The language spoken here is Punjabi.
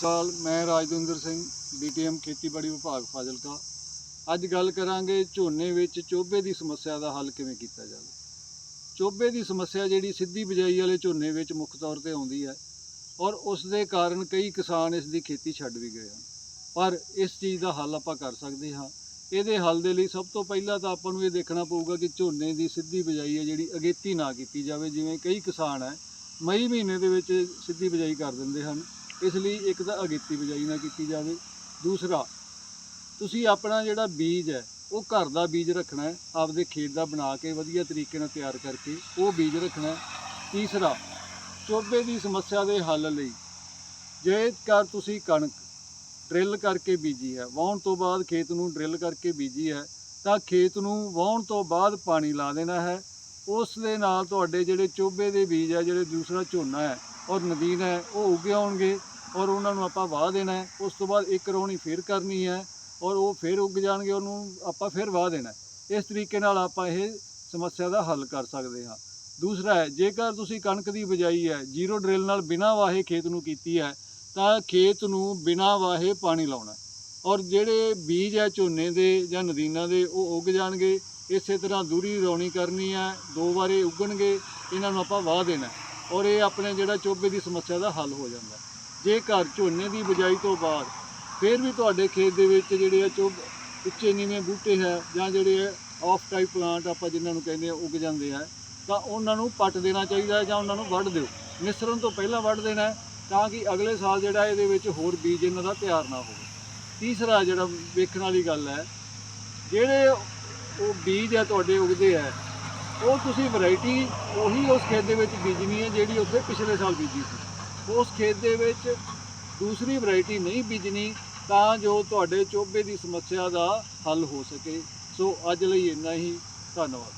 ਸਾਲ ਮੈਂ ਰਾਜਵਿੰਦਰ ਸਿੰਘ ਡੀਟੀਐਮ ਖੇਤੀਬਾੜੀ ਵਿਭਾਗ ਫਾਜ਼ਿਲਕਾ। ਅੱਜ ਗੱਲ ਕਰਾਂਗੇ ਝੋਨੇ ਵਿੱਚ ਚੋਬੇ ਦੀ ਸਮੱਸਿਆ ਦਾ ਹੱਲ ਕਿਵੇਂ ਕੀਤਾ ਜਾਵੇ। ਚੋਬੇ ਦੀ ਸਮੱਸਿਆ ਜਿਹੜੀ ਸਿੱਧੀ ਬਿਜਾਈ ਵਾਲੇ ਝੋਨੇ ਵਿੱਚ ਮੁੱਖ ਤੌਰ ਤੇ ਆਉਂਦੀ ਹੈ ਔਰ ਉਸ ਦੇ ਕਾਰਨ ਕਈ ਕਿਸਾਨ ਇਸ ਦੀ ਖੇਤੀ ਛੱਡ ਵੀ ਗਏ ਹਨ। ਪਰ ਇਸ ਚੀਜ਼ ਦਾ ਹੱਲ ਆਪਾਂ ਕਰ ਸਕਦੇ ਹਾਂ। ਇਹਦੇ ਹੱਲ ਦੇ ਲਈ ਸਭ ਤੋਂ ਪਹਿਲਾਂ ਤਾਂ ਆਪਾਂ ਨੂੰ ਇਹ ਦੇਖਣਾ ਪਊਗਾ ਕਿ ਝੋਨੇ ਦੀ ਸਿੱਧੀ ਬਿਜਾਈ ਹੈ ਜਿਹੜੀ ਅਗੇਤੀ ਨਾ ਕੀਤੀ ਜਾਵੇ, ਜਿਵੇਂ ਕਈ ਕਿਸਾਨ ਹੈ, ਮਈ ਮਹੀਨੇ ਦੇ ਵਿੱਚ ਸਿੱਧੀ ਬਿਜਾਈ ਕਰ ਦਿੰਦੇ ਹਨ। ਇਸ ਲਈ ਇੱਕ ਤਾਂ ਅਗੇਤੀ ਬਿਜਾਈ ਨਾ ਕੀਤੀ ਜਾਵੇ। ਦੂਸਰਾ, ਤੁਸੀਂ ਆਪਣਾ ਜਿਹੜਾ ਬੀਜ ਹੈ, ਉਹ ਘਰ ਦਾ ਬੀਜ ਰੱਖਣਾ ਹੈ, ਆਪਦੇ ਖੇਤ ਦਾ ਬਣਾ ਕੇ ਵਧੀਆ ਤਰੀਕੇ ਨਾਲ ਤਿਆਰ ਕਰਕੇ ਉਹ ਬੀਜ ਰੱਖਣਾ ਹੈ। ਤੀਸਰਾ, ਚੋਬੇ ਦੀ ਸਮੱਸਿਆ ਦੇ ਹੱਲ ਲਈ ਜੇਕਰ ਤੁਸੀਂ ਕਣਕ ਡਰਿਲ ਕਰਕੇ ਬੀਜੀ ਹੈ, ਵਾਹਣ ਤੋਂ ਬਾਅਦ ਖੇਤ ਨੂੰ ਡਰਿਲ ਕਰਕੇ ਬੀਜੀ ਹੈ, ਤਾਂ ਖੇਤ ਨੂੰ ਵਾਹੁਣ ਤੋਂ ਬਾਅਦ ਪਾਣੀ ਲਾ ਦੇਣਾ ਹੈ। ਉਸ ਦੇ ਨਾਲ ਤੁਹਾਡੇ ਜਿਹੜੇ ਚੋਬੇ ਦੇ ਬੀਜ ਹੈ, ਜਿਹੜੇ ਦੂਸਰਾ ਝੋਨਾ ਹੈ ਔਰ ਨਦੀਨ ਹੈ, ਉਹ ਉੱਗੇ ਆਉਣਗੇ। ਔਰ ਉਹਨਾਂ ਨੂੰ ਆਪਾਂ ਵਾਹ ਦੇਣਾ ਹੈ। ਉਸ ਤੋਂ ਬਾਅਦ ਇੱਕ ਰੌਣੀ ਫੇਰ ਕਰਨੀ ਹੈ ਔਰ ਉਹ ਫੇਰ ਉੱਗ ਜਾਣਗੇ, ਉਹਨੂੰ ਆਪਾਂ ਫੇਰ ਵਾਹ ਦੇਣਾ ਇਸ ਤਰੀਕੇ ਨਾਲ ਆਪਾਂ ਇਹ ਸਮੱਸਿਆ ਦਾ ਹੱਲ ਕਰ ਸਕਦੇ ਹਾਂ। ਦੂਸਰਾ ਹੈ, ਜੇਕਰ ਤੁਸੀਂ ਕਣਕ ਦੀ ਬਿਜਾਈ ਹੈ, ਜ਼ੀਰੋ ਡਰਿਲ ਨਾਲ ਬਿਨਾਂ ਵਾਹੇ ਖੇਤ ਨੂੰ ਕੀਤੀ ਹੈ, ਤਾਂ ਖੇਤ ਨੂੰ ਬਿਨਾਂ ਵਾਹੇ ਪਾਣੀ ਲਾਉਣਾ ਔਰ ਜਿਹੜੇ ਬੀਜ ਹੈ ਝੋਨੇ ਦੇ ਜਾਂ ਨਦੀਨਾਂ ਦੇ, ਉਹ ਉੱਗ ਜਾਣਗੇ। ਇਸੇ ਤਰ੍ਹਾਂ ਦੂਰੀ ਰੌਣੀ ਕਰਨੀ ਹੈ, ਦੋ ਵਾਰੇ ਉੱਗਣਗੇ, ਇਹਨਾਂ ਨੂੰ ਆਪਾਂ ਵਾਹ ਦੇਣਾ ਔਰ ਇਹ ਆਪਣੇ ਜਿਹੜਾ ਚੋਬੇ ਦੀ ਸਮੱਸਿਆ ਦਾ ਹੱਲ ਹੋ ਜਾਂਦਾ ਜੇਕਰ ਝੋਨੇ ਦੀ ਬਿਜਾਈ ਤੋਂ ਬਾਅਦ ਫਿਰ ਵੀ ਤੁਹਾਡੇ ਖੇਤ ਦੇ ਵਿੱਚ ਜਿਹੜੇ ਆ ਚੋਬ ਉੱਚੇ ਨੀਵੇਂ ਬੂਟੇ ਹੈ ਜਾਂ ਜਿਹੜੇ ਆਫ ਟਾਈਪ ਪਲਾਂਟ ਆਪਾਂ ਜਿਨ੍ਹਾਂ ਨੂੰ ਕਹਿੰਦੇ ਆ ਉੱਗ ਜਾਂਦੇ ਆ, ਤਾਂ ਉਹਨਾਂ ਨੂੰ ਪੱਟ ਦੇਣਾ ਚਾਹੀਦਾ ਹੈ ਜਾਂ ਉਹਨਾਂ ਨੂੰ ਵੱਢ ਦਿਓ। ਮਿਸਰਨ ਤੋਂ ਪਹਿਲਾਂ ਵੱਢ ਦੇਣਾ ਹੈ ਤਾਂ ਕਿ ਅਗਲੇ ਸਾਲ ਜਿਹੜਾ ਇਹਦੇ ਵਿੱਚ ਹੋਰ ਬੀਜ ਇਹਨਾਂ ਦਾ ਤਿਆਰ ਨਾ ਹੋਵੇ। ਤੀਸਰਾ ਜਿਹੜਾ ਵੇਖਣ ਵਾਲੀ ਗੱਲ ਹੈ, ਜਿਹੜੇ ਉਹ ਬੀਜ ਆ ਤੁਹਾਡੇ ਉਗਦੇ ਆ, ਉਹ ਤੁਸੀਂ ਵੈਰਾਈਟੀ ਉਹੀ ਉਸ ਖੇਤ ਦੇ ਵਿੱਚ ਬੀਜਣੀ ਹੈ ਜਿਹੜੀ ਉੱਥੇ ਪਿਛਲੇ ਸਾਲ ਬੀਜੀ ਸੀ। ਉਸ ਖੇਤ ਦੇ ਵਿੱਚ ਦੂਸਰੀ ਵੈਰਾਈਟੀ ਨਹੀਂ ਬੀਜਣੀ ਤਾਂ ਜੋ ਤੁਹਾਡੇ ਚੋਬੇ ਦੀ ਸਮੱਸਿਆ ਦਾ ਹੱਲ ਹੋ ਸਕੇ। ਸੋ ਅੱਜ ਲਈ ਇੰਨਾ ਹੀ। ਧੰਨਵਾਦ।